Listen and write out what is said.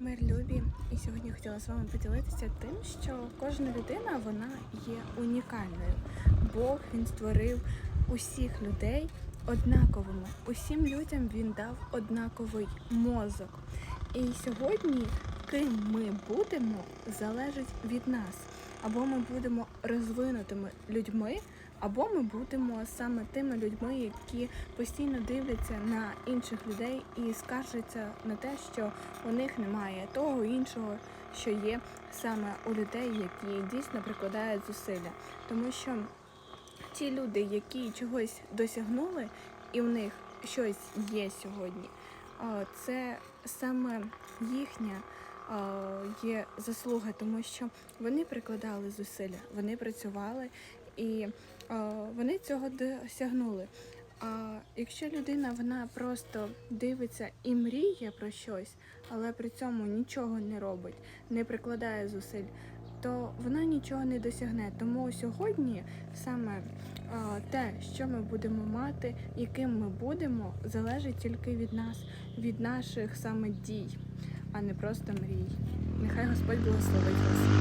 Мир любі, і сьогодні хотіла з вами поділитися тим, що кожна людина вона є унікальною. Бог він створив усіх людей однаковими. Усім людям він дав однаковий мозок. І сьогодні, ким ми будемо, залежить від нас. Або ми будемо розвинутими людьми, або ми будемо саме тими людьми, які постійно дивляться на інших людей і скаржаться на те, що у них немає того іншого, що є саме у людей, які дійсно прикладають зусилля. Тому що ті люди, які чогось досягнули, і в них щось є сьогодні, це саме їхня є заслуга, тому що вони прикладали зусилля, вони працювали і а, вони цього досягнули. А якщо людина вона просто дивиться і мріє про щось, але при цьому нічого не робить, не прикладає зусиль, то вона нічого не досягне. Тому сьогодні саме а, те, що ми будемо мати, яким ми будемо, залежить тільки від нас, від наших саме дій, а не просто мрій. Нехай Господь благословить вас.